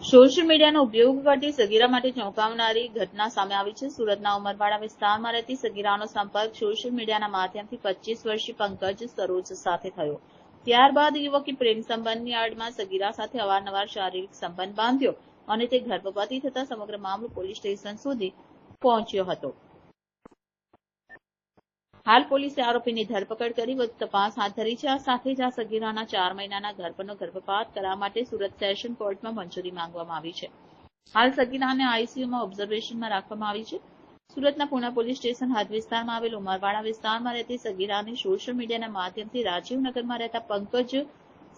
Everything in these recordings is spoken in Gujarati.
સોશિયલ મીડિયાનો ઉપયોગ કરતી સગીરા માટે ચોંકાવનારી ઘટના સામે આવી છે. સુરતના ઉમરવાડા વિસ્તારમાં રહેતી સગીરાનો સંપર્ક સોશિયલ મીડિયાના માધ્યમથી પચીસ વર્ષીય પંકજ સરોજ સાથે થયો. ત્યારબાદ યુવકે પ્રેમ સંબંધની આડમાં સગીરા સાથે અવારનવાર શારીરિક સંબંધ બાંધ્યો અને તે ગર્ભવતી થતા સમગ્ર મામલો પોલીસ સ્ટેશન સુધી પહોંચ્યો હતો. હાલ પોલીસે આરોપીની ધરપકડ કરી વધુ તપાસ હાથ ધરી છે. આ સાથે જ આ સગીરાના ચાર મહિનાના ગર્ભનો ગર્ભપાત કરવા માટે સુરત સેશન કોર્ટમાં મંજૂરી માંગવામાં આવી છે. હાલ સગીરાને આઈસીયુમાં ઓબ્ઝર્વેશનમાં રાખવામાં આવી છે. સુરતના પુણા પોલીસ સ્ટેશન હદ વિસ્તારમાં આવેલ ઉમરવાડા વિસ્તારમાં રહેતી સગીરાને સોશિયલ મીડિયાના માધ્યમથી રાજીવનગરમાં રહેતા પંકજ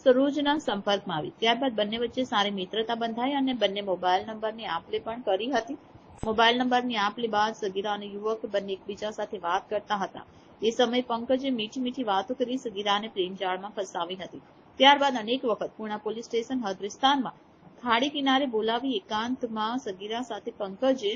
સરોજના સંપર્કમાં આવી. ત્યારબાદ બંને વચ્ચે સારી મિત્રતા બંધાઈ અને બંને મોબાઈલ નંબરની આપલે પણ કરી હતી. મોબાઈલ નંબરની આપ લે સગીરા અને યુવક બંને એકબીજા સાથે વાત કરતા હતા. એ સમયે પંકજે મીઠી મીઠી વાતો કરી સગીરાને પ્રેમજાળમાં ફસાવી હતી. ત્યારબાદ અનેક વખત પૂના પોલીસ સ્ટેશન હદ વિસ્તારમાં ખાડી કિનારે બોલાવી એકાંતમાં સગીરા સાથે પંકજે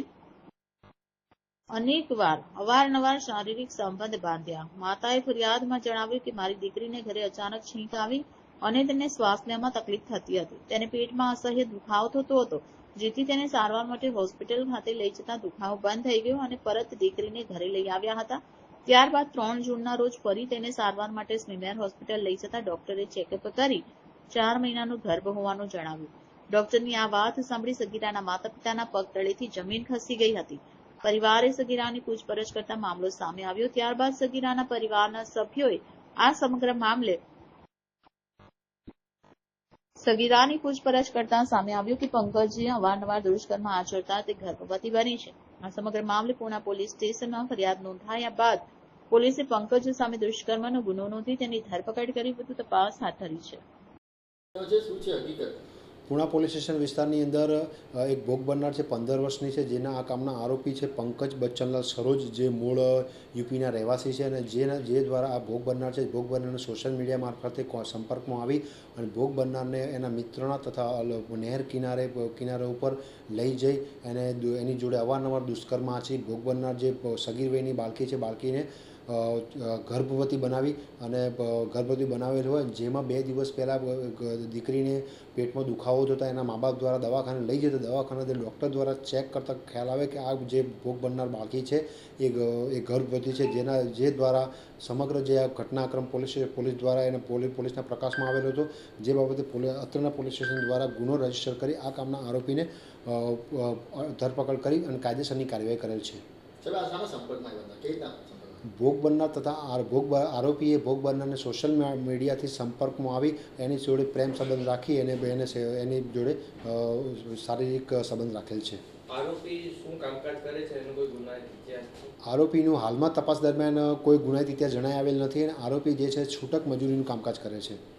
અનેકવાર અવારનવાર શારીરિક સંબંધ બાંધ્યા. માતાએ ફરિયાદમાં જણાવ્યું કે મારી દીકરીને ઘરે અચાનક છીંક આવી અને તેને શ્વાસ લેવામાં તકલીફ થતી હતી. તેને પેટમાં અસહ્ય દુખાવો થતો હતો. જેથી તેને સારવાર માટે હોસ્પિટલ ખાતે લઈ જતા દુખાવો બંધ થઈ ગયો અને પરત દીકરીને ઘરે લઈ આવ્યા હતા. ત્યારબાદ ત્રણ જૂનના રોજ ફરી તેને સારવાર માટે સ્મીમેર હોસ્પિટલ લઈ જતા ડોક્ટરે ચેકઅપ કરી ચાર મહિનાનું ગર્ભ હોવાનું જણાવ્યું. ડોક્ટરની આ વાત સાંભળી સગીરાના માતા પિતાના પગ તળેથી જમીન ખસી ગઈ હતી. પરિવારે સગીરાની પૂછપરછ કરતા મામલો સામે આવ્યો. ત્યારબાદ સગીરાના પરિવારના સભ્યોએ આ સમગ્ર મામલે સગીરાની પૂછપરછ કરતા સામે આવ્યું કે પંકજજી અવારનવાર દુષ્કર્મ આચરતા તે ગર્ભવતી બની છે. આ સમગ્ર મામલે પુણા પોલીસ સ્ટેશનમાં ફરિયાદ નોંધાયા બાદ પોલીસે પંકજ સામે દુષ્કર્મનો ગુનો નોંધી તેની ધરપકડ કરી વધુ તપાસ હાથ ધરી છે. છે શું છે હકીકત? પુણા પોલીસ સ્ટેશન વિસ્તારની અંદર એક ભોગ બનનાર છે, પંદર વર્ષની છે, જેના આ કામના આરોપી છે પંકજ બચ્ચનલાલ સરોજ, જે મૂળ, યુપીના રહેવાસી છે અને જેના, જે દ્વારા આ ભોગ બનનાર છે, ભોગ બનનારને સોશિયલ મીડિયા મારફતે સંપર્કમાં આવી અને ભોગ બનનારને એના મિત્રના તથા નહેર કિનારે કિનારે ઉપર લઈ જઈ અને એની જોડે અવારનવાર દુષ્કર્મ આચરી ભોગ બનનાર જે સગીર વયની બાળકી છે, બાળકીને ગર્ભવતી બનાવી અને ગર્ભવતી બનાવેલ હોય, જેમાં બે દિવસ પહેલાં દીકરીને પેટમાં દુખાવો થતા એના મા બાપ દ્વારા દવાખાને લઈ જતા દવાખાને ડૉક્ટર દ્વારા ચેક કરતાં ખ્યાલ આવે કે આ જે ભોગ બનનાર બાળકી છે, એ એ ગર્ભવતી છે, જેના, જે દ્વારા સમગ્ર જે આ ઘટનાક્રમ પોલીસ પોલીસ દ્વારા એને પોલીસ પોલીસના પ્રકાશમાં આવેલો હતો, જે બાબતે પોલીસ અત્રના પોલીસ સ્ટેશન દ્વારા ગુનો રજિસ્ટર કરી આ કામના આરોપીને ધરપકડ કરી અને કાયદેસરની કાર્યવાહી કરેલ છે. ભોગ બનનાર તથા આ ભોગ આરોપીએ ભોગ બનનારને સોશિયલ મીડિયાથી સંપર્કમાં આવી એની જોડે પ્રેમ સંબંધ રાખી એને એને એની જોડે શારીરિક સંબંધ રાખેલ છે? આરોપીનું હાલમાં તપાસ દરમિયાન કોઈ ગુનાહિત ઇતિહાસ જણાઈ આવેલ નથી અને આરોપી જે છે છૂટક મજૂરીનું કામકાજ કરે છે.